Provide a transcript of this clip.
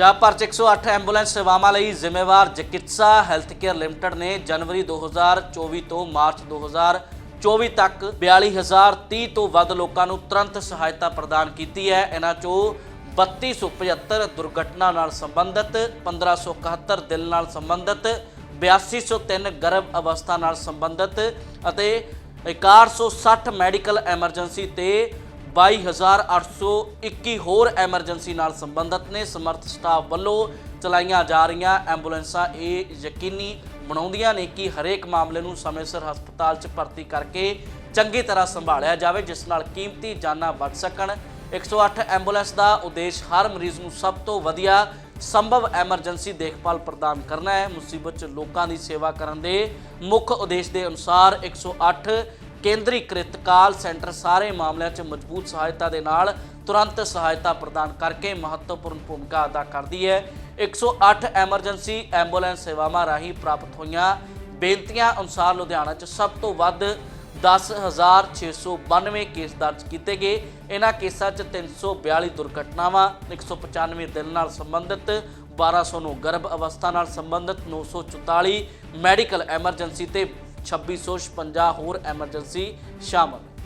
ਪੰਜਾਬ ਭਰ 'ਚ 108 ਐਂਬੂਲੈਂਸ ਸੇਵਾਵਾਂ ਲਈ ਜ਼ਿੰਮੇਵਾਰ ਚਿਕਿਤਸਾ ਹੈਲਥ ਕੇਅਰ ਲਿਮਟਿਡ ਨੇ ਜਨਵਰੀ 2024 ਤੋਂ ਮਾਰਚ 2024 ਤੱਕ 42030 ਤੋਂ ਵੱਧ ਲੋਕਾਂ ਨੂੰ ਤੁਰੰਤ ਸਹਾਇਤਾ ਪ੍ਰਦਾਨ ਕੀਤੀ ਹੈ। ਇਹਨਾਂ 'ਚੋਂ 3275 ਦੁਰਘਟਨਾ ਨਾਲ ਸੰਬੰਧਿਤ 1571 ਦਿਲ ਨਾਲ ਸੰਬੰਧਿਤ 8203 ਗਰਭ ਅਵਸਥਾ ਨਾਲ ਸੰਬੰਧਿਤ ਅਤੇ 460 ਮੈਡੀਕਲ ਐਮਰਜੈਂਸੀ ਤੇ 22821 ਹੋਰ ਐਮਰਜੈਂਸੀ ਨਾਲ ਸੰਬੰਧਿਤ ਨੇ। ਸਮਰਥ ਸਟਾਫ ਵੱਲੋਂ ਚਲਾਈਆਂ ਜਾ ਰਹੀਆਂ ਐਂਬੂਲੈਂਸਾਂ ਇਹ ਯਕੀਨੀ ਬਣਾਉਂਦੀਆਂ ਨੇ ਕਿ ਹਰੇਕ ਮਾਮਲੇ ਨੂੰ ਸਮੇਂ ਸਿਰ ਹਸਪਤਾਲ 'ਚ ਭਰਤੀ ਕਰਕੇ ਚੰਗੀ ਤਰ੍ਹਾਂ ਸੰਭਾਲਿਆ ਜਾਵੇ, ਜਿਸ ਨਾਲ ਕੀਮਤੀ ਜਾਨਾਂ ਬਚ ਸਕਣ। 108 ਐਂਬੂਲੈਂਸ ਦਾ ਉਦੇਸ਼ ਹਰ ਮਰੀਜ਼ ਨੂੰ ਸਭ ਤੋਂ ਵਧੀਆ ਸੰਭਵ ਐਮਰਜੈਂਸੀ ਦੇਖਭਾਲ ਪ੍ਰਦਾਨ ਕਰਨਾ ਹੈ। ਮੁਸੀਬਤ 'ਚ ਲੋਕਾਂ ਦੀ ਸੇਵਾ ਕਰਨ ਦੇ ਮੁੱਖ ਉਦੇਸ਼ ਦੇ ਅਨੁਸਾਰ 108 ਕੇਂਦਰੀਕ੍ਰਿਤ ਕਾਲ ਸੈਂਟਰ ਸਾਰੇ ਮਾਮਲਿਆਂ 'ਚ ਮਜ਼ਬੂਤ ਸਹਾਇਤਾ ਦੇ ਨਾਲ ਤੁਰੰਤ ਸਹਾਇਤਾ ਪ੍ਰਦਾਨ ਕਰਕੇ ਮਹੱਤਵਪੂਰਨ ਭੂਮਿਕਾ ਅਦਾ ਕਰਦੀ ਹੈ। 108 ਐਮਰਜੈਂਸੀ ਐਂਬੂਲੈਂਸ ਸੇਵਾਵਾਂ ਰਾਹੀਂ ਪ੍ਰਾਪਤ ਹੋਈਆਂ। ਬੇਨਤੀਆਂ ਅਨੁਸਾਰ ਲੁਧਿਆਣਾ 'ਚ ਸਭ ਤੋਂ ਵੱਧ 10692 ਕੇਸ ਦਰਜ ਕੀਤੇ ਗਏ। ਇਹਨਾਂ ਕੇਸਾਂ 'ਚ 342 ਦੁਰਘਟਨਾਵਾਂ 195 ਦਿਲ ਨਾਲ ਸੰਬੰਧਿਤ 1209 ਗਰਭ ਅਵਸਥਾ ਨਾਲ ਸੰਬੰਧਿਤ 944 ਮੈਡੀਕਲ ਐਮਰਜੈਂਸੀ ਤੇ 2656 ਹੋਰ ਐਮਰਜੈਂਸੀ ਸ਼ਾਮਲ।